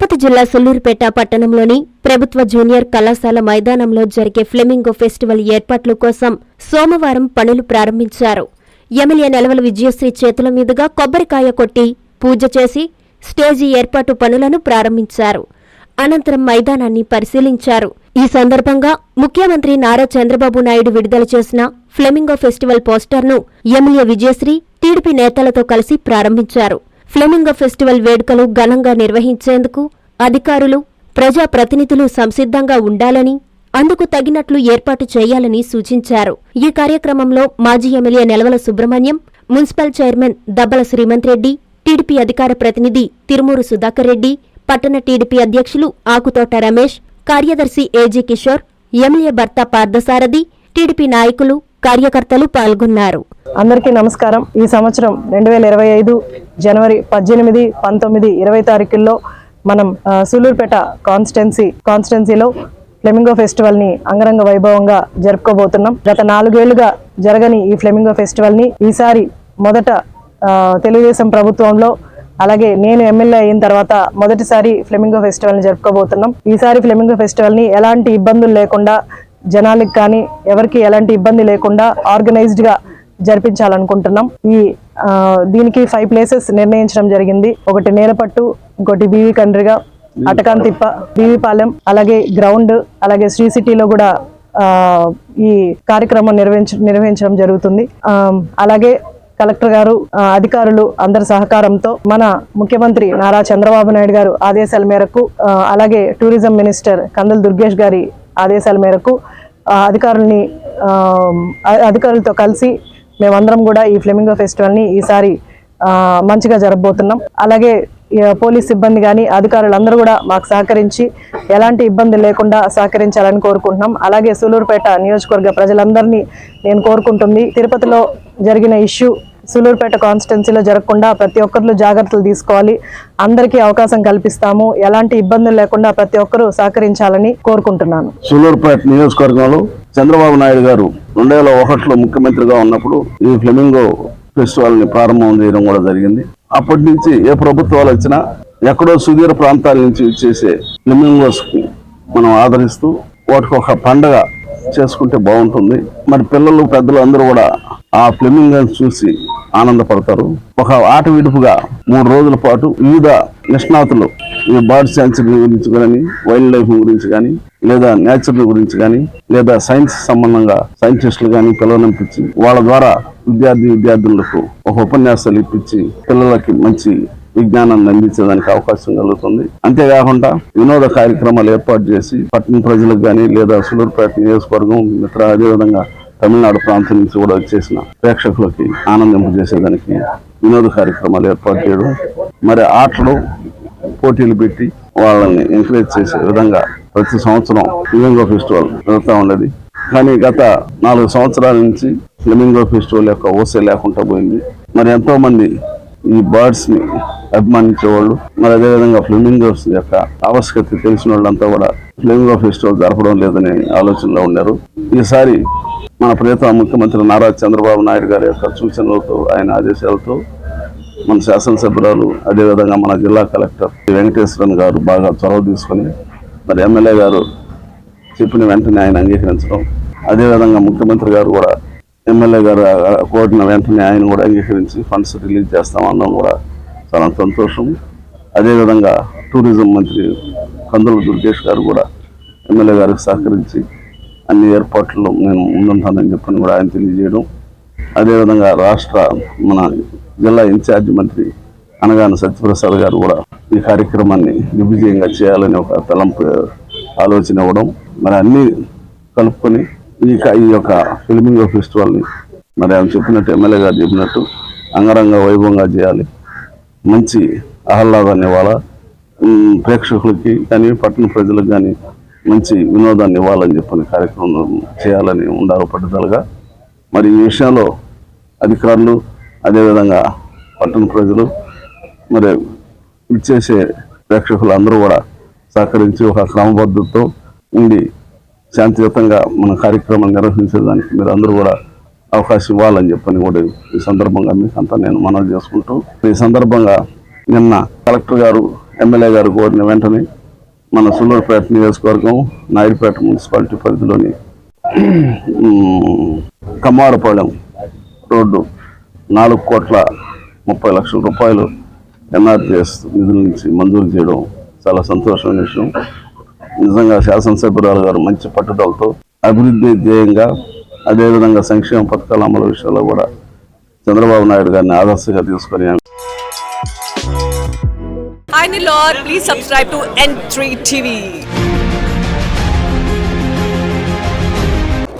తిరుపతి జిల్లా సుల్లూరుపేట పట్టణంలోని ప్రభుత్వ జూనియర్ కళాశాల మైదానంలో జరిగే ఫ్లెమింగో ఫెస్టివల్ ఏర్పాట్ల కోసం సోమవారం పనులు ప్రారంభించారు. ఎమ్మెల్యే నెలవల విజయశ్రీ చేతుల మీదుగా కొబ్బరికాయ కొట్టి పూజ చేసి స్టేజీ ఏర్పాటు పనులను ప్రారంభించారు. అనంతరం మైదానాన్ని పరిశీలించారు. ఈ సందర్భంగా ముఖ్యమంత్రి నారా చంద్రబాబు నాయుడు విడుదల చేసిన ఫ్లెమింగో ఫెస్టివల్ పోస్టర్ను ఎమ్మెల్యే విజయశ్రీ టీడీపీ నేతలతో కలిసి ప్రారంభించారు. ఫ్లెమింగో ఫెస్టివల్ వేడుకలు ఘనంగా నిర్వహించేందుకు అధికారులు ప్రజాప్రతినిధులు సంసిద్ధంగా ఉండాలని అందుకు తగినట్లు ఏర్పాటు చేయాలని సూచించారు. ఈ కార్యక్రమంలో మాజీ MLA Nelavala Subrahmanyam municipal chairman Dabbala Srimanth Reddy TDP అధికార ప్రతినిధి తిరుమూరు సుధాకర్ రెడ్డి పట్టణ టీడీపీ అధ్యక్షులు ఆకుతోట రమేష్ కార్యదర్శి ఏజీ కిషోర్ ఎమ్మెల్యే భర్త పార్థసారథి టీడీపీ నాయకులు కార్యకర్తలు పాల్గొన్నారు. అందరికీ నమస్కారం. ఈ సంవత్సరం రెండు వేల ఇరవై ఐదు జనవరి పద్దెనిమిది పంతొమ్మిది ఇరవై తారీఖుల్లో మనం సూలూరుపేట కాన్స్టెన్సీ కాన్స్టెన్సీలో ఫ్లెమింగో ఫెస్టివల్ని అంగరంగ వైభవంగా జరుపుకోబోతున్నాం. గత నాలుగేళ్ళుగా జరగని ఈ ఫ్లెమింగో ఫెస్టివల్ని ఈసారి మొదట తెలుగుదేశం ప్రభుత్వంలో అలాగే నేను ఎమ్మెల్యే అయిన తర్వాత మొదటిసారి ఫ్లెమింగో ఫెస్టివల్ని జరుపుకోబోతున్నాం. ఈసారి ఫ్లెమింగో ఫెస్టివల్ని ఎలాంటి ఇబ్బందులు లేకుండా జనాలకు కానీ ఎవరికి ఎలాంటి ఇబ్బంది లేకుండా ఆర్గనైజ్డ్గా జరిపించాలనుకుంటున్నాం. ఈ దీనికి ఫైవ్ ప్లేసెస్ నిర్ణయించడం జరిగింది. ఒకటి నేరపట్టు ఇంకోటి బీవీ కండ్రిగా అటకాంతిప్ప బీవీపాలెం అలాగే గ్రౌండ్ అలాగే శ్రీ సిటీలో కూడా ఈ కార్యక్రమం నిర్వహించ నిర్వహించడం జరుగుతుంది. ఆ, అలాగే కలెక్టర్ గారు అధికారులు అందరి సహకారంతో మన ముఖ్యమంత్రి నారా చంద్రబాబు నాయుడు గారు ఆదేశాల మేరకు అలాగే టూరిజం మినిస్టర్ కందుల దుర్గేష్ గారి ఆదేశాల మేరకు అధికారుల్ని అధికారులతో కలిసి మేమందరం కూడా ఈ ఫ్లెమింగో ఫెస్టివల్ని ఈసారి మంచిగా జరగబోతున్నాం. అలాగే పోలీస్ సిబ్బంది కానీ అధికారులందరూ కూడా మాకు సహకరించి ఎలాంటి ఇబ్బంది లేకుండా సహకరించాలని కోరుకుంటున్నాం. అలాగే సూలూరుపేట నియోజకవర్గ ప్రజలందరినీ నేను కోరుకుంటుంది. తిరుపతిలో జరిగిన ఇష్యూ సూలూరుపేట కాన్స్టిట్యున్సీలో జరగకుండా ప్రతి ఒక్కరు జాగ్రత్తలు తీసుకోవాలి. అందరికీ అవకాశం కల్పిస్తాము. ఎలాంటి ఇబ్బందులు లేకుండా ప్రతి ఒక్కరూ సహకరించాలని కోరుకుంటున్నాను. సూలూరుపేట నియోజకవర్గంలో చంద్రబాబు నాయుడు గారు రెండు వేల ఒకటిలో ముఖ్యమంత్రిగా ఉన్నప్పుడు ఈ ఫ్లెమింగో ఫెస్టివల్ని ప్రారంభం చేయడం కూడా జరిగింది. అప్పటి నుంచి ఏ ప్రభుత్వాలు వచ్చినా ఎక్కడో సుదీర ప్రాంతాల నుంచి చేసే ఫ్లెమింగోస్ మనం ఆదరిస్తూ వాటికి ఒక పండగ చేసుకుంటే బాగుంటుంది. మరి పిల్లలు పెద్దలు అందరూ కూడా ఆ ఫ్లెమింగోస్ చూసి ఆనందపడతారు. ఒక ఆట విడుపుగా మూడు రోజుల పాటు వివిధ నిష్ణాతులు ఈ బర్డ్ సెంచరీ గురించి కానీ వైల్డ్ లైఫ్ గురించి కానీ లేదా న్యాచురల్ గురించి కానీ లేదా సైన్స్ సంబంధంగా సైంటిస్టులు కానీ పిల్లలంపించి వాళ్ళ ద్వారా విద్యార్థి విద్యార్థులకు ఒక ఉపన్యాసాలు ఇప్పించి పిల్లలకి మంచి విజ్ఞానాన్ని అందించేదానికి అవకాశం కలుగుతుంది. అంతేకాకుండా వినోద కార్యక్రమాలు ఏర్పాటు చేసి పట్టణ ప్రజలకు కానీ లేదా సులూరుపేట నియోజకవర్గం మిత్ర అదేవిధంగా తమిళనాడు ప్రాంతం నుంచి కూడా వచ్చేసిన ప్రేక్షకులకి ఆనందింపజేసేదానికి వినోద కార్యక్రమాలు ఏర్పాటు చేయడం మరి ఆటలు పోటీలు పెట్టి వాళ్ళని ఎంకరేజ్ చేసే విధంగా ప్రతి సంవత్సరం ఫ్లెమింగో ఫెస్టివల్ జరుగుతూ ఉండేది కానీ గత నాలుగు సంవత్సరాల నుంచి ఫ్లెమింగో ఫెస్టివల్ యొక్క ఓసే లేకుండా పోయింది. మరి ఎంతో మంది ఈ బర్డ్స్ని అభిమానించే వాళ్ళు మరి అదేవిధంగా ఫ్లెమింగోస్ యొక్క ఆవశ్యకత తెలిసిన వాళ్ళంతా కూడా ఫ్లెమింగో ఫెస్టివల్ జరపడం లేదనే ఆలోచనలో ఉన్నారు. ఈసారి మన ప్రియత ముఖ్యమంత్రి నారా చంద్రబాబు నాయుడు గారి యొక్క సూచనలతో ఆయన ఆదేశాలతో మన శాసనసభ్యురాలు అదేవిధంగా మన జిల్లా కలెక్టర్ వెంకటేశ్వరన్ గారు బాగా చొరవ తీసుకొని మరి ఎమ్మెల్యే గారు చెప్పిన వెంటనే ఆయన అంగీకరించడం. అదేవిధంగా ముఖ్యమంత్రి గారు కూడా ఎమ్మెల్యే గారు కోరిన వెంటనే ఆయన కూడా అంగీకరించి ఫండ్స్ రిలీజ్ చేస్తామనడం కూడా చాలా సంతోషం. అదేవిధంగా టూరిజం మంత్రి కందుల దుర్గేష్ గారు కూడా ఎమ్మెల్యే గారికి సహకరించి అన్ని ఏర్పాట్లు నేను ముందుంటానని చెప్పని కూడా ఆయన తెలియజేయడం. అదేవిధంగా రాష్ట్ర మన జిల్లా ఇన్ఛార్జి మంత్రి అనగాని సత్యప్రసాద్ గారు కూడా ఈ కార్యక్రమాన్ని దిగ్విజయంగా చేయాలని ఒక తలంపు ఆలోచన ఇవ్వడం మరి అన్నీ కలుపుకొని ఈ ఈ యొక్క ఫిల్మింగ్ ఫెస్టివల్ని మరి ఆమె చెప్పినట్టు ఎమ్మెల్యే గారు చెప్పినట్టు అంగరంగ వైభవంగా చేయాలి. మంచి ఆహ్లాదాన్ని ఇవ్వాలా. ప్రేక్షకులకి కానీ పట్టణ ప్రజలకు కానీ మంచి వినోదాన్ని ఇవ్వాలని చెప్పని కార్యక్రమం చేయాలని ఉండాలి పట్టుదలగా. మరి ఈ విషయంలో అధికారులు అదేవిధంగా పట్టణ ప్రజలు మరి ఇచ్చేసే ప్రేక్షకులు అందరూ కూడా సహకరించి ఒక క్రమబద్ధతతో ఉండి శాంతియుతంగా మన కార్యక్రమాన్ని నిర్వహించేదానికి మీరు అందరూ కూడా అవకాశం ఇవ్వాలని చెప్పని కూడా ఈ సందర్భంగా మీకు అంతా నేను మనవి చేసుకుంటూ ఈ సందర్భంగా నిన్న కలెక్టర్ గారు ఎమ్మెల్యే గారు కోరిన వెంటనే మన సుల్లూరుపేట నియోజకవర్గం నాయుడుపేట మున్సిపాలిటీ పరిధిలోని కమ్మారపాళెం కమ్మారపాలెం రోడ్డు నాలుగు కోట్ల ముప్పై లక్షల రూపాయలు ఎన్ఆర్జిఎస్ నిధుల నుంచి మంజూరు చేయడం చాలా సంతోషమైన విషయం నిజంగా శాసనసభ్యురాలు గారు మంచి పట్టుదలతో అభివృద్ధి ధ్యేయంగా అదేవిధంగా సంక్షేమ పథకాల అమలు విషయంలో కూడా చంద్రబాబు నాయుడు గారిని ఆదర్శంగా తీసుకొని Hi Nilor, please subscribe to N3 TV.